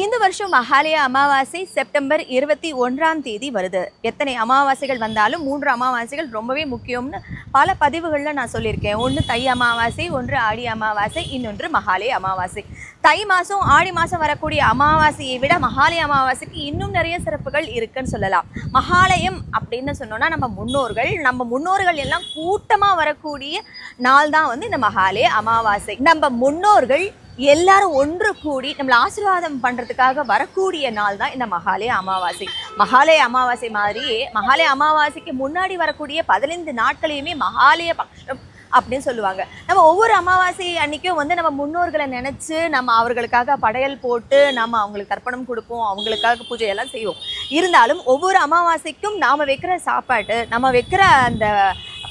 இந்த வருஷம் மகாலய அமாவாசை செப்டம்பர் இருபத்தி ஒன்றாம் தேதி வருது. எத்தனை அமாவாசைகள் வந்தாலும் மூன்று அமாவாசைகள் ரொம்பவே முக்கியம்னு பல பதிவுகளில் நான் சொல்லியிருக்கேன். ஒன்று தை அமாவாசை ஒன்று ஆடி அமாவாசை இன்னொன்று மகாலய அமாவாசை. தை மாதம் ஆடி மாதம் வரக்கூடிய அமாவாசையை விட மகாலய அமாவாசைக்கு இன்னும் நிறைய சிறப்புகள் இருக்குன்னு சொல்லலாம். மகாலயம் அப்படின்னு சொன்னோம்னா நம்ம முன்னோர்கள் நம்ம முன்னோர்கள் எல்லாம் கூட்டமாக வரக்கூடிய நாள் தான் வந்து இந்த மகாலய அமாவாசை. நம்ம முன்னோர்கள் எல்லாரும் ஒன்று கூடி நம்மளை ஆசீர்வாதம் பண்ணுறதுக்காக வரக்கூடிய நாள் தான் இந்த மகாலய அமாவாசை. மகாலய அமாவாசை மாதிரியே மகாலய அமாவாசைக்கு முன்னாடி வரக்கூடிய பதினைந்து நாட்களையுமே மகாலய பக்ஷம் அப்படின்னு சொல்லுவாங்க. நம்ம ஒவ்வொரு அமாவாசை அன்னைக்கும் வந்து நம்ம முன்னோர்களை நினச்சி நம்ம அவர்களுக்காக படையல் போட்டு நம்ம அவங்களுக்கு தர்ப்பணம் கொடுப்போம் அவங்களுக்காக பூஜை எல்லாம் செய்வோம். இருந்தாலும் ஒவ்வொரு அமாவாசைக்கும் நாம் வைக்கிற சாப்பாடு நம்ம வைக்கிற அந்த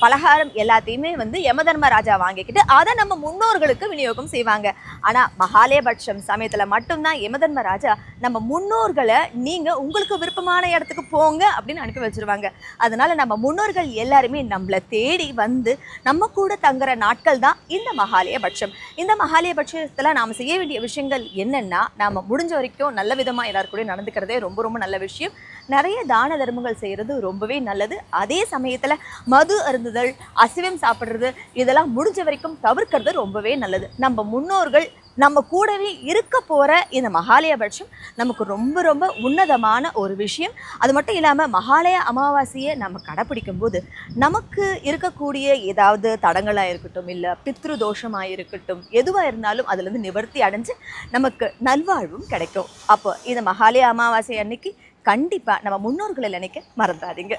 பலகாரம் எல்லாத்தையுமே வந்து யமதர்மராஜா வாங்கிக்கிட்டு அதை நம்ம முன்னோர்களுக்கு விநியோகம் செய்வாங்க. ஆனால் மகாலேபட்சம் சமயத்தில் மட்டும்தான் யமதர்மராஜா நம்ம முன்னோர்களை நீங்கள் உங்களுக்கு விருப்பமான இடத்துக்கு போங்க அப்படின்னு அனுப்பி வச்சிருவாங்க. அதனால் நம்ம முன்னோர்கள் எல்லாருமே நம்மளை தேடி வந்து நம்ம கூட தங்குற நாட்கள் தான் இந்த மகாலயபட்சம். இந்த மகாலயபட்சத்தில் நாம் செய்ய வேண்டிய விஷயங்கள் என்னென்னா நாம் முடிஞ்ச வரைக்கும் நல்ல விதமாக எல்லாரும் கூட நடந்துக்கிறதே ரொம்ப ரொம்ப நல்ல விஷயம். நிறைய தான தர்மங்கள் செய்கிறது ரொம்பவே நல்லது. அதே சமயத்தில் மது அருந்து அருந்துதல் அசைவம் சாப்பிட்றது இதெல்லாம் முடிஞ்ச வரைக்கும் தவிர்க்கிறது ரொம்பவே நல்லது. நம்ம முன்னோர்கள் நம்ம கூடவே இருக்க போகிற இந்த மகாலயபட்சம் நமக்கு ரொம்ப ரொம்ப உன்னதமான ஒரு விஷயம். அது மட்டும் இல்லாமல் மகாலய அமாவாசையை நம்ம கடைப்பிடிக்கும் போது நமக்கு இருக்கக்கூடிய ஏதாவது தடங்களாக இருக்கட்டும் இல்லை பித்ரு தோஷமாக இருக்கட்டும் எதுவாக இருந்தாலும் அதுலேருந்து நிவர்த்தி அடைஞ்சு நமக்கு நல்வாழ்வும் கிடைக்கும். அப்போ இந்த மகாலய அமாவாசை அன்னைக்கு கண்டிப்பாக நம்ம முன்னோர்களை நினைக்க மறந்துடாதீங்க